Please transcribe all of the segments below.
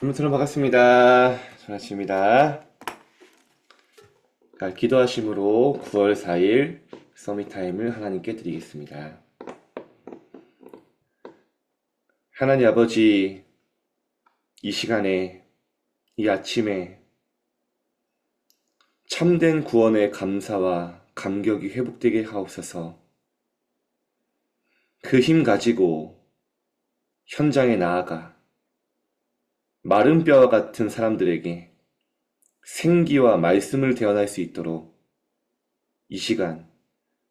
여러분 반갑습니다. 전아치입니다. 기도하심으로 9월 4일 서밋타임을 하나님께 드리겠습니다. 하나님 아버지, 이 시간에, 이 아침에 참된 구원의 감사와 감격이 회복되게 하옵소서 그 힘 가지고 현장에 나아가 마른 뼈와 같은 사람들에게 생기와 말씀을 대언할 수 있도록 이 시간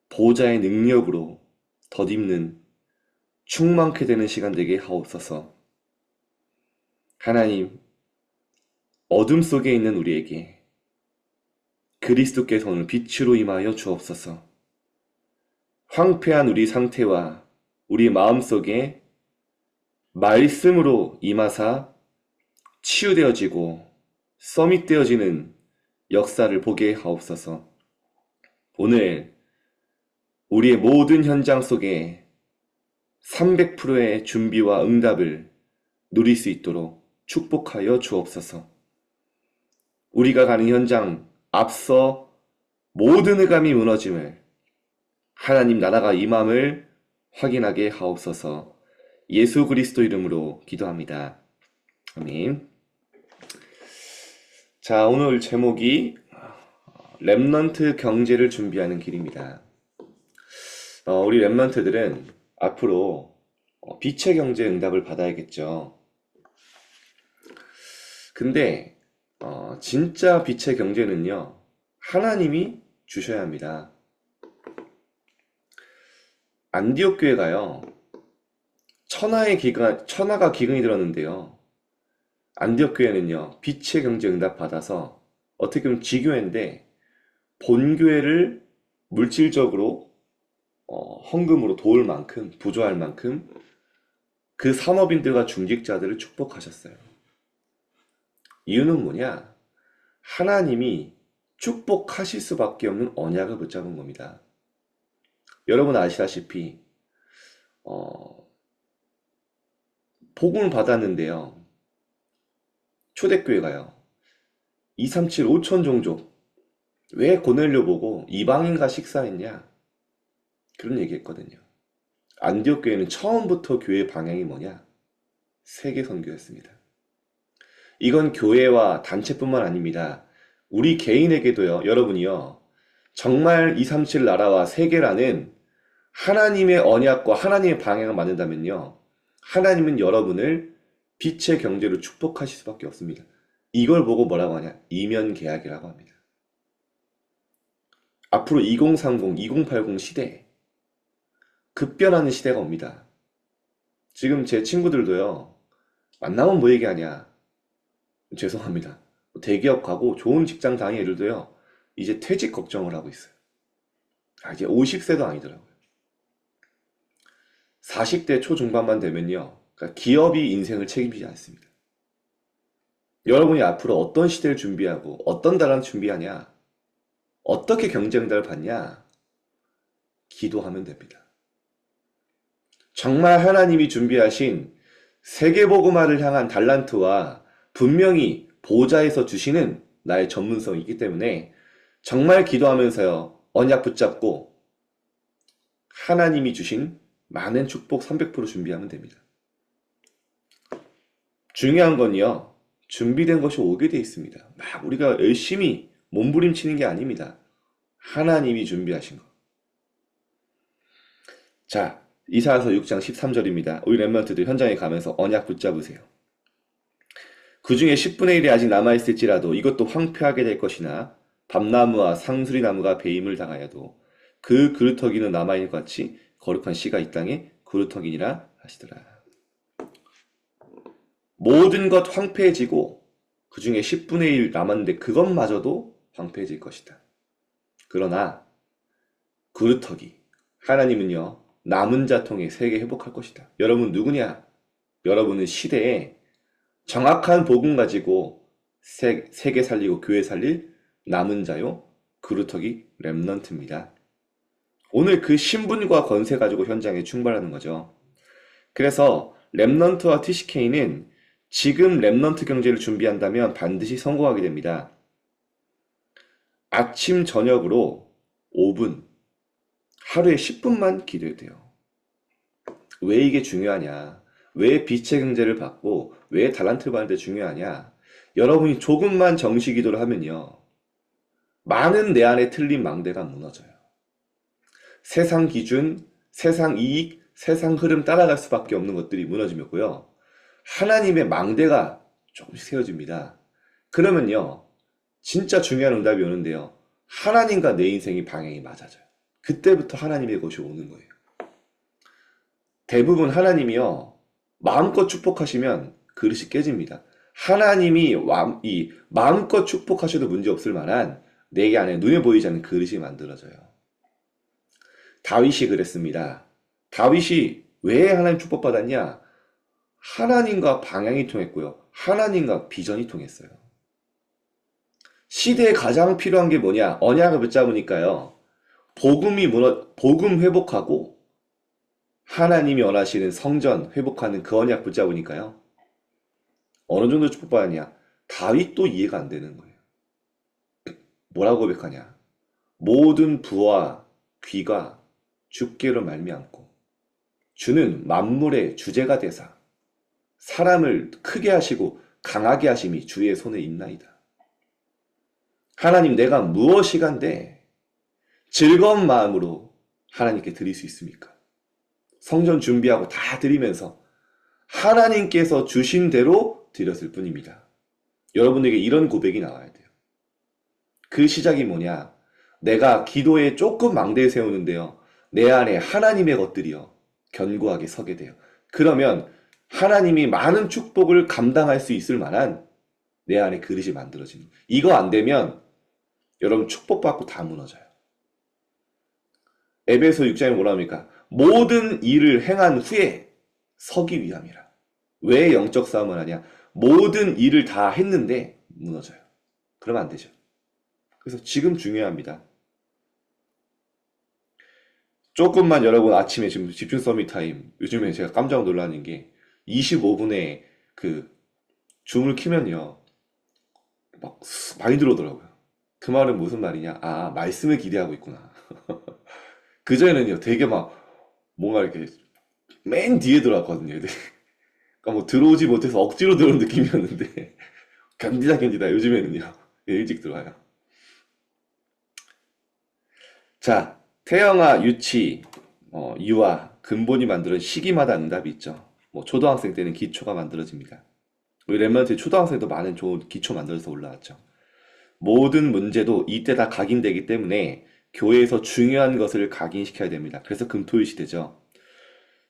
보좌의 능력으로 덧입는 충만케 되는 시간 되게 하옵소서. 하나님, 어둠 속에 있는 우리에게 그리스도께서 오늘 빛으로 임하여 주옵소서. 황폐한 우리 상태와 우리 마음 속에 말씀으로 임하사 치유되어지고 서밋되어지는 역사를 보게 하옵소서. 오늘 우리의 모든 현장 속에 300%의 준비와 응답을 누릴 수 있도록 축복하여 주옵소서. 우리가 가는 현장 앞서 모든 의감이 무너짐을 하나님 나라가 임함을 확인하게 하옵소서. 예수 그리스도 이름으로 기도합니다. 아멘. 자, 오늘 제목이 랩넌트 경제를 준비하는 길입니다. 어, 우리 랩넌트들은 앞으로 어, 빛의 경제 응답을 받아야겠죠. 근데 어, 진짜 빛의 경제는요, 하나님이 주셔야 합니다. 안디옥 교회가요, 천하의 기근, 천하가 기근이 들었는데요. 안디옥 교회는요, 빛의 경제 응답 받아서 어떻게 보면 지교회인데 본교회를 물질적으로 어, 헌금으로 도울 만큼 부조할 만큼 그 산업인들과 중직자들을 축복하셨어요. 이유는 뭐냐? 하나님이 축복하실 수밖에 없는 언약을 붙잡은 겁니다. 여러분 아시다시피 어, 복음을 받았는데요. 초대교회 가요. 237 5천 종족. 왜 고넬료 보고 이방인과 식사했냐? 그런 얘기 했거든요. 안디옥 교회는 처음부터 교회 방향이 뭐냐? 세계 선교였습니다. 이건 교회와 단체뿐만 아닙니다. 우리 개인에게도요, 여러분이요, 정말 237 나라와 세계라는 하나님의 언약과 하나님의 방향을 만든다면요, 하나님은 여러분을 빛의 경제로 축복하실 수밖에 없습니다. 이걸 보고 뭐라고 하냐? 이면 계약이라고 합니다. 앞으로 2030, 2080 시대에 급변하는 시대가 옵니다. 지금 제 친구들도요, 만나면 뭐 얘기하냐? 죄송합니다. 대기업 가고 좋은 직장 다니는 애들도요, 이제 퇴직 걱정을 하고 있어요. 아, 이제 50세도 아니더라고요. 40대 초중반만 되면요, 그러니까 기업이 인생을 책임지지 않습니다. 여러분이 앞으로 어떤 시대를 준비하고 어떤 나라를 준비하냐, 어떻게 경쟁자를 받냐, 기도하면 됩니다. 정말 하나님이 준비하신 세계보고마를 향한 달란트와 분명히 보좌에서 주시는 나의 전문성이 있기 때문에 정말 기도하면서요, 언약 붙잡고 하나님이 주신 많은 축복 300% 준비하면 됩니다. 중요한 건요, 준비된 것이 오게 돼 있습니다. 막 우리가 열심히 몸부림치는 게 아닙니다. 하나님이 준비하신 거. 자, 이사야서 6장 13절입니다. 우리 랩런트들 현장에 가면서 언약 붙잡으세요. 그 중에 10분의 1이 아직 남아있을지라도 이것도 황폐하게 될 것이나 밤나무와 상수리나무가 배임을 당하여도 그 그루터기는 남아있는 것 같이 거룩한 씨가 이 땅에 그루터기니라 하시더라. 모든 것 황폐해지고 그 중에 10분의 1 남았는데 그것마저도 황폐해질 것이다. 그러나 그루터기 하나님은요 남은 자 통해 세계 회복할 것이다. 여러분 누구냐? 여러분은 시대에 정확한 복음 가지고 세, 세계 살리고 교회 살릴 남은 자요 그루터기 랩넌트입니다. 오늘 그 신분과 권세 가지고 현장에 충발하는 거죠. 그래서 랩넌트와 TCK는 지금 랩넌트 경제를 준비한다면 반드시 성공하게 됩니다. 아침, 저녁으로 5분, 하루에 10분만 기도해도 돼요. 왜 이게 중요하냐? 왜 빛의 경제를 받고 왜 달란트를 받는데 중요하냐? 여러분이 조금만 정시 기도를 하면요. 많은 내 안에 틀린 망대가 무너져요. 세상 기준, 세상 이익, 세상 흐름 따라갈 수밖에 없는 것들이 무너지고요. 하나님의 망대가 조금씩 세워집니다. 그러면요. 진짜 중요한 응답이 오는데요. 하나님과 내 인생이 방향이 맞아져요. 그때부터 하나님의 것이 오는 거예요. 대부분 하나님이요. 마음껏 축복하시면 그릇이 깨집니다. 하나님이 와- 이 마음껏 축복하셔도 문제 없을 만한 내게 안에 눈에 보이지 않는 그릇이 만들어져요. 다윗이 그랬습니다. 다윗이 왜 하나님 축복받았냐? 하나님과 방향이 통했고요. 하나님과 비전이 통했어요. 시대에 가장 필요한 게 뭐냐? 언약을 붙잡으니까요. 복음이 무너, 복음 회복하고 하나님이 원하시는 성전 회복하는 그 언약 붙잡으니까요. 어느 정도 축복받았냐? 다윗도 이해가 안 되는 거예요. 뭐라고 고백하냐? 모든 부와 귀가 주께로 말미암고 주는 만물의 주제가 되사 사람을 크게 하시고 강하게 하심이 주의 손에 있나이다. 하나님 내가 무엇이간데 즐거운 마음으로 하나님께 드릴 수 있습니까? 성전 준비하고 다 드리면서 하나님께서 주신 대로 드렸을 뿐입니다. 여러분에게 이런 고백이 나와야 돼요. 그 시작이 뭐냐? 내가 기도에 조금 망대 세우는데요. 내 안에 하나님의 것들이요. 견고하게 서게 돼요. 그러면 하나님이 많은 축복을 감당할 수 있을 만한 내 안에 그릇이 만들어지는. 이거 안 되면 여러분 축복받고 다 무너져요. 에베소 6장에 뭐라 합니까? 모든 일을 행한 후에 서기 위함이라. 왜 영적 싸움을 하냐? 모든 일을 다 했는데 무너져요. 그러면 안 되죠. 그래서 지금 중요합니다. 조금만 여러분 아침에 지금 집중 서밋 타임 요즘에 제가 깜짝 놀라는 게 25분에 그 줌을 키면요 막 많이 들어오더라고요. 그 말은 무슨 말이냐? 아 말씀을 기대하고 있구나. 그 전에는요 되게 막 뭔가 이렇게 맨 뒤에 들어왔거든요. 그러니까 뭐 들어오지 못해서 억지로 들어온 느낌이었는데 견디다 견디다 요즘에는요 일찍 들어와요. 자 태영아, 유치, 어, 유아, 근본이 만드는 시기마다 응답이 있죠. 뭐 초등학생 때는 기초가 만들어집니다. 우리 랩런트 초등학생도 많은 좋은 기초 만들어서 올라왔죠. 모든 문제도 이때 다 각인되기 때문에 교회에서 중요한 것을 각인시켜야 됩니다. 그래서 금토일 시대죠.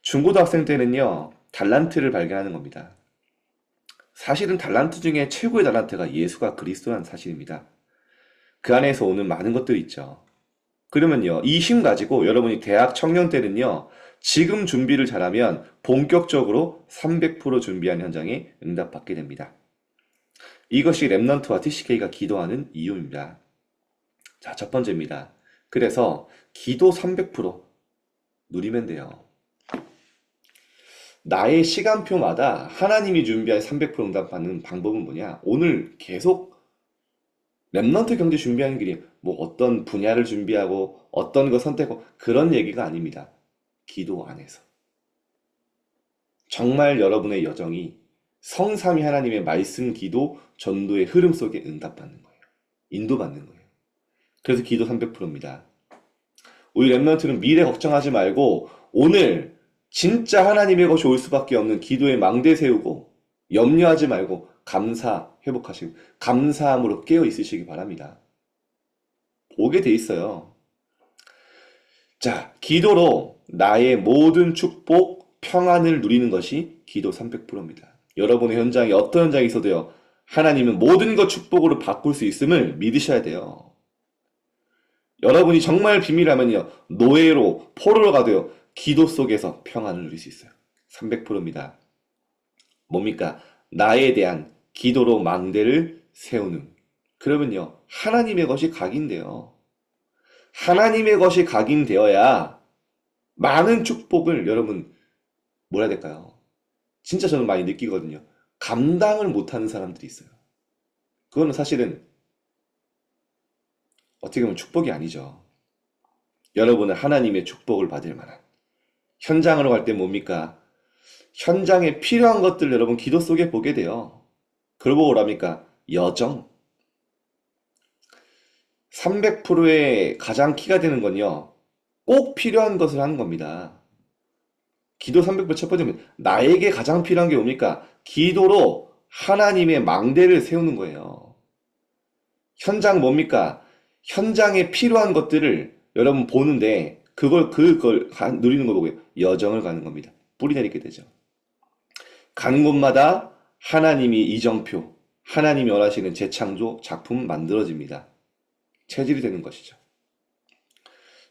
중고등학생 때는요, 달란트를 발견하는 겁니다. 사실은 달란트 중에 최고의 달란트가 예수가 그리스도라는 사실입니다. 그 안에서 오는 많은 것들이 있죠. 그러면요, 이 힘 가지고 여러분이 대학 청년 때는요, 지금 준비를 잘하면 본격적으로 300% 준비한 현장에 응답받게 됩니다. 이것이 랩넌트와 TCK가 기도하는 이유입니다. 자, 첫 번째입니다. 그래서 기도 300% 누리면 돼요. 나의 시간표마다 하나님이 준비한 300% 응답받는 방법은 뭐냐? 오늘 계속 랩넌트 경제 준비하는 길이 뭐 어떤 분야를 준비하고 어떤 거 선택하고 그런 얘기가 아닙니다. 기도 안에서. 정말 여러분의 여정이 성삼위 하나님의 말씀, 기도, 전도의 흐름 속에 응답받는 거예요. 인도받는 거예요. 그래서 기도 300%입니다. 우리 랩런트는 미래 걱정하지 말고 오늘 진짜 하나님의 것이 올 수밖에 없는 기도의 망대 세우고 염려하지 말고 감사 회복하시고 감사함으로 깨어 있으시기 바랍니다. 오게 돼 있어요. 자, 기도로 나의 모든 축복, 평안을 누리는 것이 기도 300%입니다. 여러분의 현장에 어떤 현장이 있어도요. 하나님은 모든 것 축복으로 바꿀 수 있음을 믿으셔야 돼요. 여러분이 정말 비밀하면요. 노예로 포로로 가도요. 기도 속에서 평안을 누릴 수 있어요. 300%입니다. 뭡니까? 나에 대한 기도로 망대를 세우는. 그러면요. 하나님의 것이 각인돼요. 하나님의 것이 각인되어야 많은 축복을 여러분 뭐라 해야 될까요? 진짜 저는 많이 느끼거든요. 감당을 못하는 사람들이 있어요. 그거는 사실은 어떻게 보면 축복이 아니죠. 여러분은 하나님의 축복을 받을 만한 현장으로 갈 때 뭡니까? 현장에 필요한 것들 여러분 기도 속에 보게 돼요. 그러고 뭐랍니까? 여정. 300%의 가장 키가 되는 건요. 꼭 필요한 것을 하는 겁니다. 기도 300%첫 번째는 나에게 가장 필요한 게 뭡니까? 기도로 하나님의 망대를 세우는 거예요. 현장 뭡니까? 현장에 필요한 것들을 여러분 보는데 그걸 그걸 가- 누리는 거 보고 여정을 가는 겁니다. 뿌리 내리게 되죠. 가는 곳마다 하나님이 이정표, 하나님이 원하시는 재창조 작품 만들어집니다. 체질이 되는 것이죠.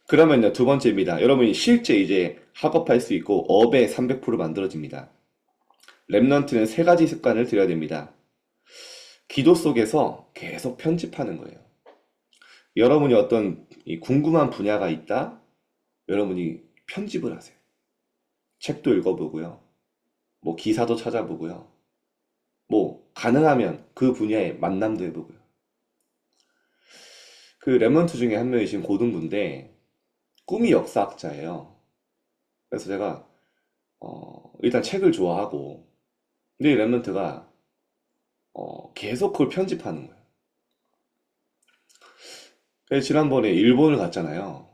그러면요, 두 번째입니다. 여러분이 실제 이제 학업할 수 있고 업에 300% 만들어집니다. 랩넌트는 세 가지 습관을 들여야 됩니다. 기도 속에서 계속 편집하는 거예요. 여러분이 어떤 이 궁금한 분야가 있다? 여러분이 편집을 하세요. 책도 읽어보고요. 뭐 기사도 찾아보고요. 뭐 가능하면 그 분야에 만남도 해보고요. 그 랩런트 중에 한 명이신 고등부인데 꿈이 역사학자예요. 그래서 제가 어, 일단 책을 좋아하고 근데 이 랩런트가 어, 계속 그걸 편집하는 거예요. 그래서 지난번에 일본을 갔잖아요.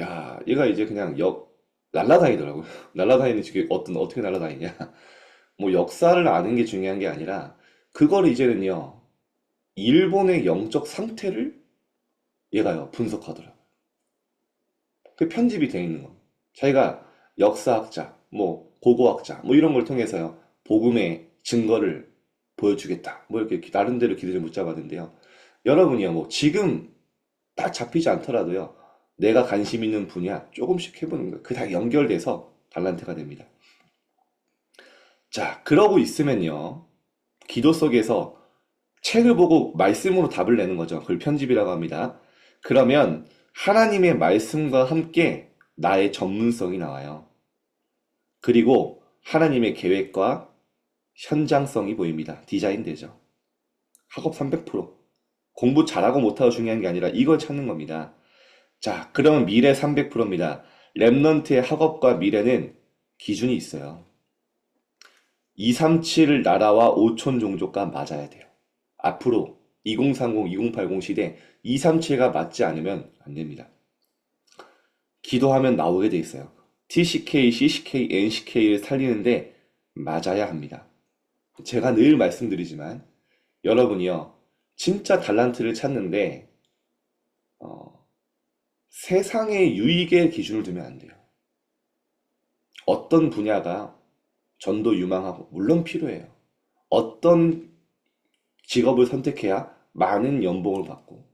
야, 얘가 이제 그냥 역 날라다니더라고요. 날라다니는 지금 어떤 어떻게 날라다니냐? 뭐 역사를 아는 게 중요한 게 아니라 그걸 이제는요. 일본의 영적 상태를 얘가요 분석하더라고요. 그 편집이 돼 있는 거. 자기가 역사학자, 뭐 고고학자, 뭐 이런 걸 통해서요 복음의 증거를 보여주겠다. 뭐 이렇게 나름대로 기대를 붙잡았는데요. 여러분이요 뭐 지금 딱 잡히지 않더라도요 내가 관심 있는 분야 조금씩 해보는 거예요. 그다 연결돼서 달란트가 됩니다. 자, 그러고 있으면요 기도 속에서 책을 보고 말씀으로 답을 내는 거죠. 그걸 편집이라고 합니다. 그러면 하나님의 말씀과 함께 나의 전문성이 나와요. 그리고 하나님의 계획과 현장성이 보입니다. 디자인 되죠. 학업 300%. 공부 잘하고 못하고 중요한 게 아니라 이걸 찾는 겁니다. 자, 그러면 미래 300%입니다. 랩넌트의 학업과 미래는 기준이 있어요. 237 나라와 5천 종족과 맞아야 돼요. 앞으로 2030, 2080 시대 237가 맞지 않으면 안 됩니다. 기도하면 나오게 돼 있어요. TCK, CCK, NCK를 살리는데 맞아야 합니다. 제가 늘 말씀드리지만 여러분이요. 진짜 달란트를 찾는데 어, 세상의 유익의 기준을 두면 안 돼요. 어떤 분야가 전도 유망하고 물론 필요해요. 어떤 직업을 선택해야 많은 연봉을 받고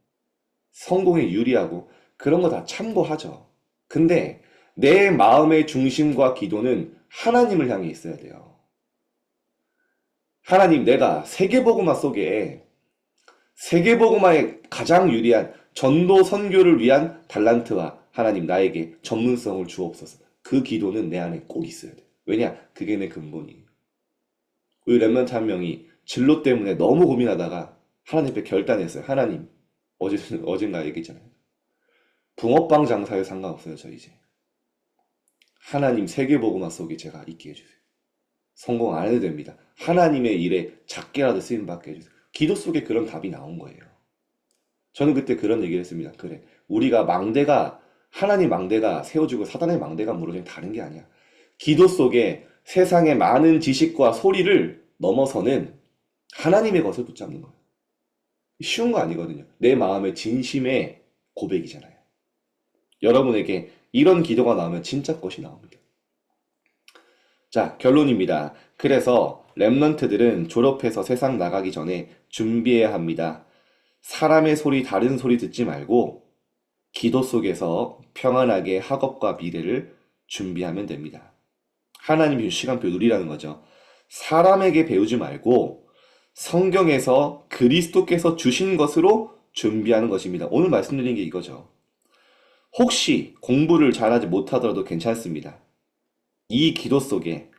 성공에 유리하고 그런 거 다 참고하죠. 근데 내 마음의 중심과 기도는 하나님을 향해 있어야 돼요. 하나님, 내가 세계복음화 속에 세계복음화에 가장 유리한 전도 선교를 위한 달란트와 하나님 나에게 전문성을 주옵소서. 그 기도는 내 안에 꼭 있어야 돼. 왜냐? 그게 내 근본이에요. 우리 랩런트 한 명이 진로 때문에 너무 고민하다가 하나님 앞에 결단했어요. 하나님, 어제, 어젠가 얘기했잖아요. 붕어빵 장사에 상관없어요, 저 이제. 하나님 세계복음화 속에 제가 있게 해주세요. 성공 안 해도 됩니다. 하나님의 일에 작게라도 쓰임 받게 해주세요. 기도 속에 그런 답이 나온 거예요. 저는 그때 그런 얘기를 했습니다. 그래, 우리가 망대가, 하나님 망대가 세워지고 사단의 망대가 무너지면 다른 게 아니야. 기도 속에 세상의 많은 지식과 소리를 넘어서는 하나님의 것을 붙잡는 거예요. 쉬운 거 아니거든요. 내 마음의 진심의 고백이잖아요. 여러분에게 이런 기도가 나오면 진짜 것이 나옵니다. 자, 결론입니다. 그래서 랩런트들은 졸업해서 세상 나가기 전에 준비해야 합니다. 사람의 소리, 다른 소리 듣지 말고 기도 속에서 평안하게 학업과 미래를 준비하면 됩니다. 하나님의 시간표 누리라는 거죠. 사람에게 배우지 말고 성경에서 그리스도께서 주신 것으로 준비하는 것입니다. 오늘 말씀드린 게 이거죠. 혹시 공부를 잘하지 못하더라도 괜찮습니다. 이 기도 속에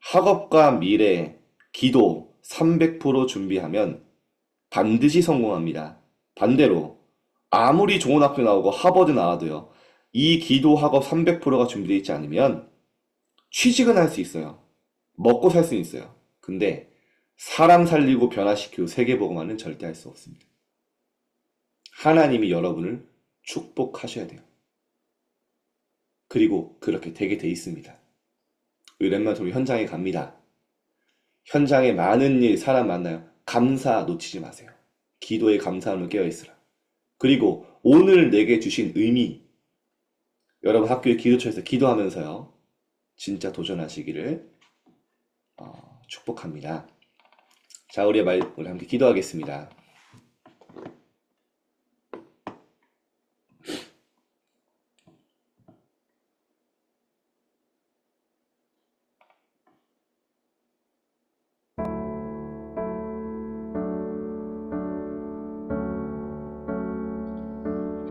학업과 미래, 기도 300% 준비하면 반드시 성공합니다. 반대로 아무리 좋은 학교 나오고 하버드 나와도요. 이 기도 학업 300%가 준비되어 있지 않으면 취직은 할 수 있어요. 먹고 살 수는 있어요. 근데 사람 살리고 변화시키고 세계복음화는 절대 할 수 없습니다. 하나님이 여러분을 축복하셔야 돼요. 그리고 그렇게 되게 돼 있습니다. 의뢰만 우리 현장에 갑니다. 현장에 많은 일, 사람 만나요. 감사 놓치지 마세요. 기도에 감사함을 깨어있으라. 그리고 오늘 내게 주신 의미, 여러분 학교의 기도처에서 기도하면서요. 진짜 도전하시기를 어, 축복합니다. 자, 우리의 말, 우리 함께 기도하겠습니다.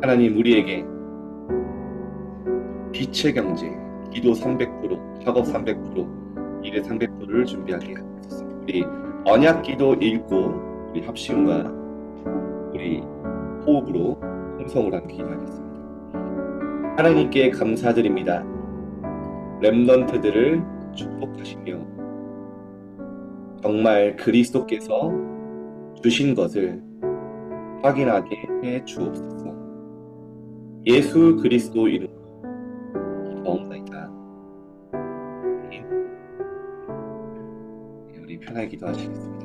하나님 우리에게 빛의 경제, 기도 300%, 학업 300%, 일의 300%를 준비하게. 우리 언약 기도 읽고 우리 합심과 우리 호흡으로 홍성을 함께 기도하겠습니다. 하나님께 감사드립니다. 렘넌트들을 축복하시며 정말 그리스도께서 주신 것을 확인하게 해 주옵소서. 예수 그리스도 이름 아멘. 네, 우리 편하